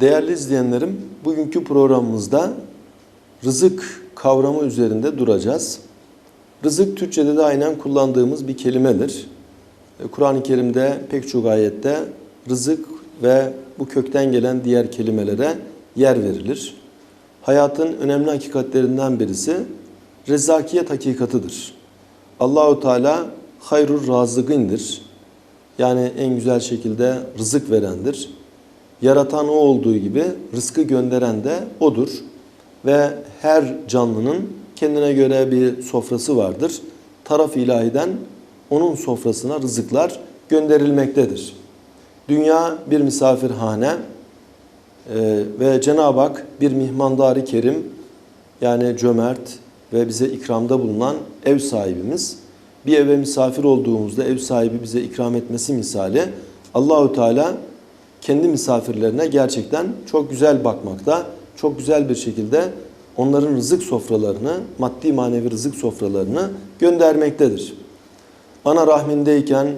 Değerli izleyenlerim, bugünkü programımızda rızık kavramı üzerinde duracağız. Rızık Türkçe'de de aynen kullandığımız bir kelimedir. E, Kur'an-ı Kerim'de pek çok ayette rızık ve bu kökten gelen diğer kelimelere yer verilir. Hayatın önemli hakikatlerinden birisi rezakiyet hakikatıdır. Allahu Teala hayrur razıgındır. Yani en güzel şekilde rızık verendir. Yaratan o olduğu gibi rızkı gönderen de odur. Ve her canlının kendine göre bir sofrası vardır. Taraf ilahiden onun sofrasına rızıklar gönderilmektedir. Dünya bir misafirhane ee, ve Cenab-ı Hak bir mihmandari kerim yani cömert ve bize ikramda bulunan ev sahibimiz. Bir eve misafir olduğumuzda ev sahibi bize ikram etmesi misali Allahü Teala kendi misafirlerine gerçekten çok güzel bakmakta, çok güzel bir şekilde onların rızık sofralarını, maddi manevi rızık sofralarını göndermektedir. Ana rahmindeyken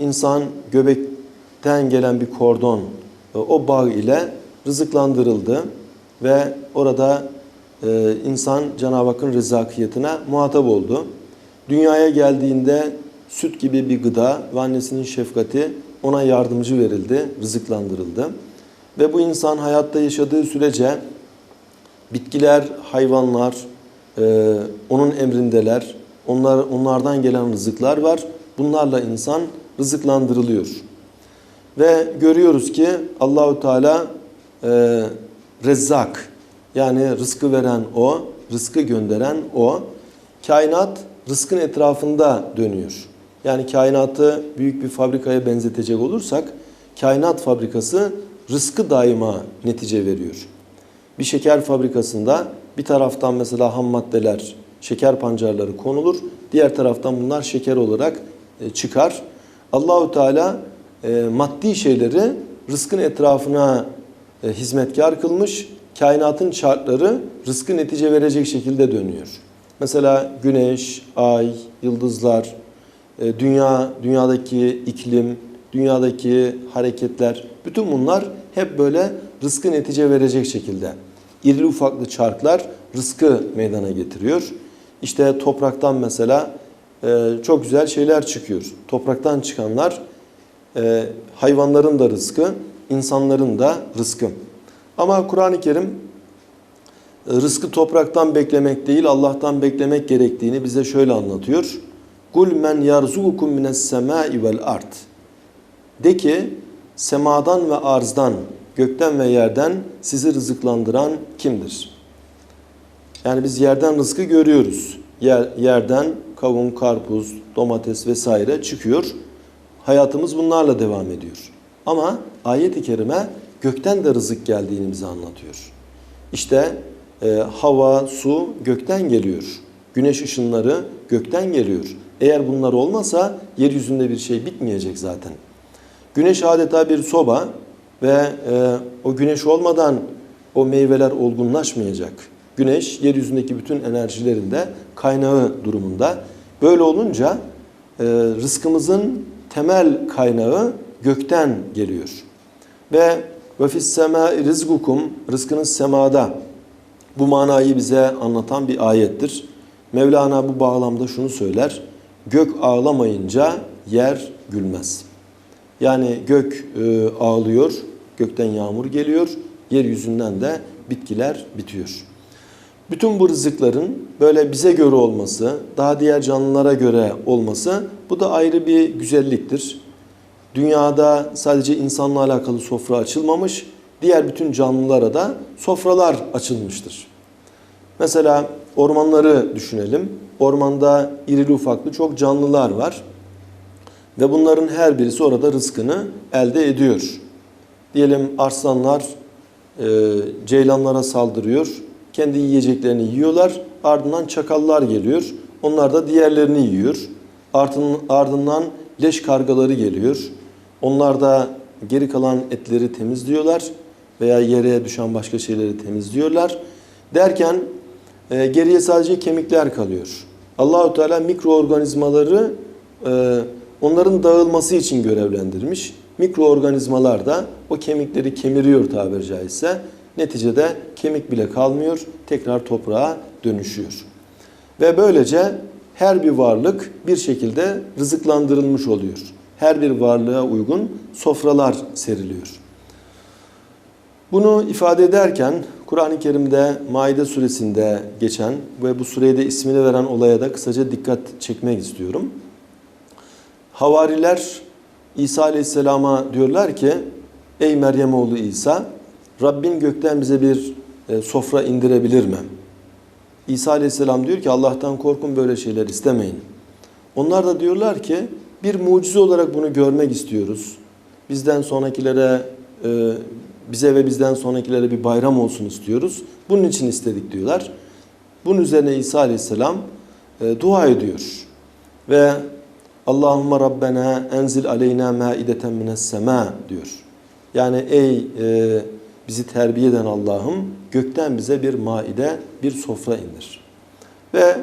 insan göbekten gelen bir kordon, e, o bağ ile rızıklandırıldı ve orada e, insan Cenab-ı Hakk'ın rızakiyetine muhatap oldu. Dünyaya geldiğinde süt gibi bir gıda ve annesinin şefkati ona yardımcı verildi, rızıklandırıldı. Ve bu insan hayatta yaşadığı sürece bitkiler, hayvanlar e, onun emrindeler. Onlar onlardan gelen rızıklar var. Bunlarla insan rızıklandırılıyor. Ve görüyoruz ki Allahu Teala e, Rezzak yani rızkı veren o, rızkı gönderen o. Kainat rızkın etrafında dönüyor. Yani kainatı büyük bir fabrikaya benzetecek olursak kainat fabrikası rızkı daima netice veriyor. Bir şeker fabrikasında bir taraftan mesela ham maddeler, şeker pancarları konulur. Diğer taraftan bunlar şeker olarak e, çıkar. Allahu Teala e, maddi şeyleri rızkın etrafına e, hizmetkar kılmış. Kainatın şartları rızkı netice verecek şekilde dönüyor. Mesela güneş, ay, yıldızlar, dünya, dünyadaki iklim, dünyadaki hareketler, bütün bunlar hep böyle rızkı netice verecek şekilde. İrili ufaklı çarklar rızkı meydana getiriyor. İşte topraktan mesela e, çok güzel şeyler çıkıyor. Topraktan çıkanlar e, hayvanların da rızkı, insanların da rızkı. Ama Kur'an-ı Kerim e, rızkı topraktan beklemek değil, Allah'tan beklemek gerektiğini bize şöyle anlatıyor. Kul men yarzukukum mines semai vel ard. De ki semadan ve arzdan, gökten ve yerden sizi rızıklandıran kimdir? Yani biz yerden rızkı görüyoruz. Yer, yerden kavun, karpuz, domates vesaire çıkıyor. Hayatımız bunlarla devam ediyor. Ama ayet-i kerime gökten de rızık geldiğini bize anlatıyor. İşte e, hava, su gökten geliyor. Güneş ışınları gökten geliyor. Eğer bunlar olmasa yeryüzünde bir şey bitmeyecek zaten. Güneş adeta bir soba ve e, o güneş olmadan o meyveler olgunlaşmayacak. Güneş yeryüzündeki bütün enerjilerin de kaynağı durumunda. Böyle olunca e, rızkımızın temel kaynağı gökten geliyor. Ve ve fis semâi rizgukum rızkınız semada. Bu manayı bize anlatan bir ayettir. Mevlana bu bağlamda şunu söyler. Gök ağlamayınca yer gülmez. Yani gök e, ağlıyor, gökten yağmur geliyor, yeryüzünden de bitkiler bitiyor. Bütün bu rızıkların böyle bize göre olması, daha diğer canlılara göre olması bu da ayrı bir güzelliktir. Dünyada sadece insanla alakalı sofra açılmamış, diğer bütün canlılara da sofralar açılmıştır. Mesela ormanları düşünelim. Ormanda irili ufaklı çok canlılar var. Ve bunların her birisi orada rızkını elde ediyor. Diyelim arslanlar e, ceylanlara saldırıyor. Kendi yiyeceklerini yiyorlar. Ardından çakallar geliyor. Onlar da diğerlerini yiyor. Ardından leş kargaları geliyor. Onlar da geri kalan etleri temizliyorlar veya yere düşen başka şeyleri temizliyorlar. Derken e, geriye sadece kemikler kalıyor. Allahu Teala mikroorganizmaları e, onların dağılması için görevlendirmiş. mikroorganizmalar da o kemikleri kemiriyor tabiri caizse. Neticede kemik bile kalmıyor, tekrar toprağa dönüşüyor. Ve böylece her bir varlık bir şekilde rızıklandırılmış oluyor. Her bir varlığa uygun sofralar seriliyor. Bunu ifade ederken Kur'an-ı Kerim'de Maide suresinde geçen ve bu sureye de ismini veren olaya da kısaca dikkat çekmek istiyorum. Havariler İsa Aleyhisselam'a diyorlar ki Ey Meryem oğlu İsa Rabbin gökten bize bir e, sofra indirebilir mi? İsa Aleyhisselam diyor ki Allah'tan korkun böyle şeyler istemeyin. Onlar da diyorlar ki bir mucize olarak bunu görmek istiyoruz. Bizden sonrakilere e, bize ve bizden sonrakilere bir bayram olsun istiyoruz. Bunun için istedik diyorlar. Bunun üzerine İsa Aleyhisselam e, dua ediyor. Ve Allahümme Rabbena enzil aleyna maideten mines sema diyor. Yani ey e, bizi terbiye eden Allah'ım gökten bize bir maide, bir sofra indir. Ve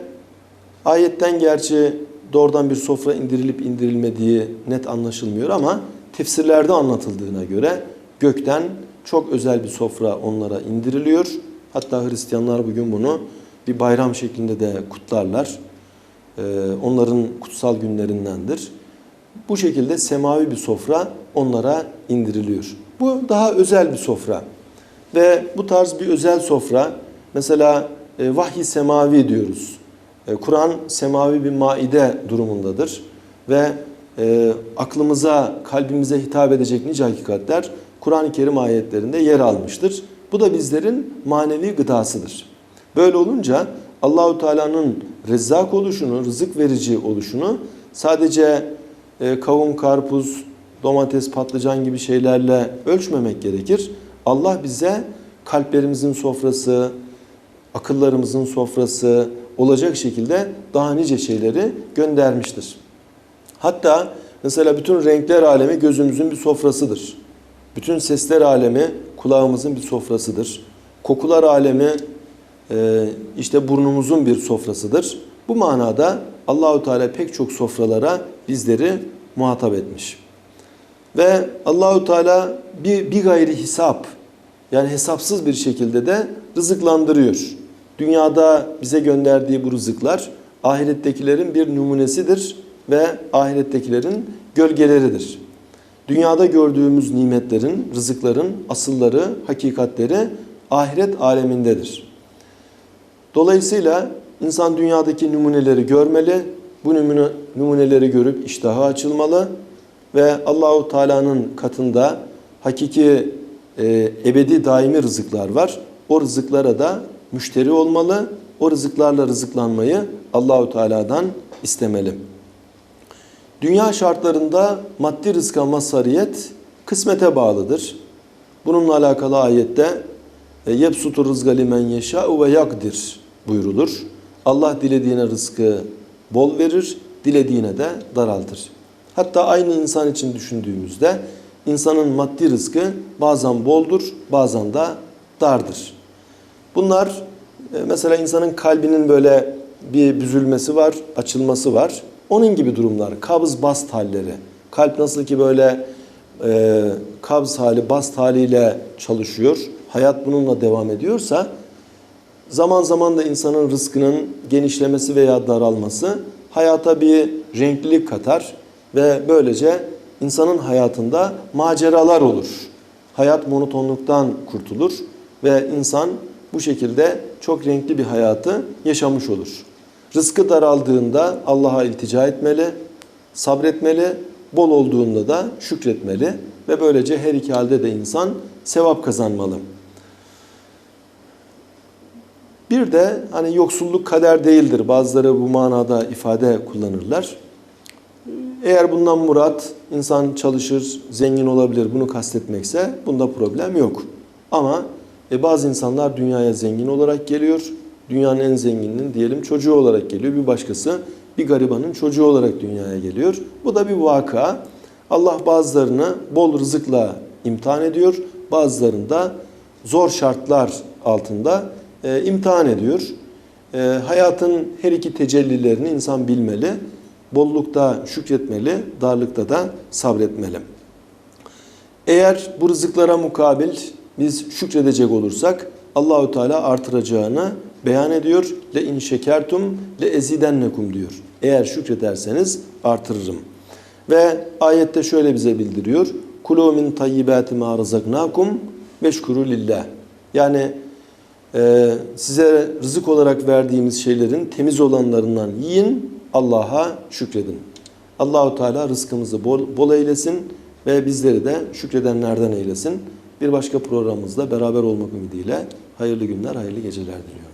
ayetten gerçi doğrudan bir sofra indirilip indirilmediği net anlaşılmıyor ama tefsirlerde anlatıldığına göre gökten çok özel bir sofra onlara indiriliyor. Hatta Hristiyanlar bugün bunu bir bayram şeklinde de kutlarlar. Ee, onların kutsal günlerindendir. Bu şekilde semavi bir sofra onlara indiriliyor. Bu daha özel bir sofra. Ve bu tarz bir özel sofra mesela e, vahiy semavi diyoruz. E, Kur'an semavi bir maide durumundadır. Ve e, aklımıza, kalbimize hitap edecek nice hakikatler Kur'an-ı Kerim ayetlerinde yer almıştır. Bu da bizlerin manevi gıdasıdır. Böyle olunca Allahu Teala'nın rezzak oluşunu, rızık verici oluşunu sadece e, kavun, karpuz, domates, patlıcan gibi şeylerle ölçmemek gerekir. Allah bize kalplerimizin sofrası, akıllarımızın sofrası olacak şekilde daha nice şeyleri göndermiştir. Hatta mesela bütün renkler alemi gözümüzün bir sofrasıdır. Bütün sesler alemi kulağımızın bir sofrasıdır. Kokular alemi e, işte burnumuzun bir sofrasıdır. Bu manada Allahu Teala pek çok sofralara bizleri muhatap etmiş. Ve Allahu Teala bir, bir gayri hesap yani hesapsız bir şekilde de rızıklandırıyor. Dünyada bize gönderdiği bu rızıklar ahirettekilerin bir numunesidir ve ahirettekilerin gölgeleridir. Dünyada gördüğümüz nimetlerin, rızıkların asılları, hakikatleri ahiret alemindedir. Dolayısıyla insan dünyadaki numuneleri görmeli, bu numune, numuneleri görüp iştahı açılmalı ve Allahu Teala'nın katında hakiki e, ebedi daimi rızıklar var. O rızıklara da müşteri olmalı. O rızıklarla rızıklanmayı Allahu Teala'dan istemeli. Dünya şartlarında maddi rızka mazhariyet kısmete bağlıdır. Bununla alakalı ayette e, yepsutur rızga limen yeşâ'u ve yakdir buyurulur. Allah dilediğine rızkı bol verir, dilediğine de daraltır. Hatta aynı insan için düşündüğümüzde insanın maddi rızkı bazen boldur, bazen de dardır. Bunlar e, mesela insanın kalbinin böyle bir büzülmesi var, açılması var. Onun gibi durumlar, kabz bast halleri. Kalp nasıl ki böyle e, kabz hali, bast haliyle çalışıyor, hayat bununla devam ediyorsa zaman zaman da insanın rızkının genişlemesi veya daralması hayata bir renklilik katar ve böylece insanın hayatında maceralar olur. Hayat monotonluktan kurtulur ve insan bu şekilde çok renkli bir hayatı yaşamış olur. Rızkı daraldığında Allah'a iltica etmeli, sabretmeli, bol olduğunda da şükretmeli ve böylece her iki halde de insan sevap kazanmalı. Bir de hani yoksulluk kader değildir. Bazıları bu manada ifade kullanırlar. Eğer bundan murat insan çalışır, zengin olabilir bunu kastetmekse bunda problem yok. Ama e, bazı insanlar dünyaya zengin olarak geliyor. Dünyanın en zengininin diyelim çocuğu olarak geliyor. Bir başkası bir garibanın çocuğu olarak dünyaya geliyor. Bu da bir vaka. Allah bazılarını bol rızıkla imtihan ediyor. Bazılarını da zor şartlar altında e, imtihan ediyor. E, hayatın her iki tecellilerini insan bilmeli. Bollukta şükretmeli, darlıkta da sabretmeli. Eğer bu rızıklara mukabil biz şükredecek olursak Allahü Teala artıracağını beyan ediyor. Le in şekertum le ezidennekum diyor. Eğer şükrederseniz artırırım. Ve ayette şöyle bize bildiriyor. Kulu min tayyibati ma razaknakum veşkuru lillah. Yani e, size rızık olarak verdiğimiz şeylerin temiz olanlarından yiyin, Allah'a şükredin. Allahu Teala rızkımızı bol, bol eylesin ve bizleri de şükredenlerden eylesin. Bir başka programımızda beraber olmak ümidiyle hayırlı günler, hayırlı geceler diliyorum.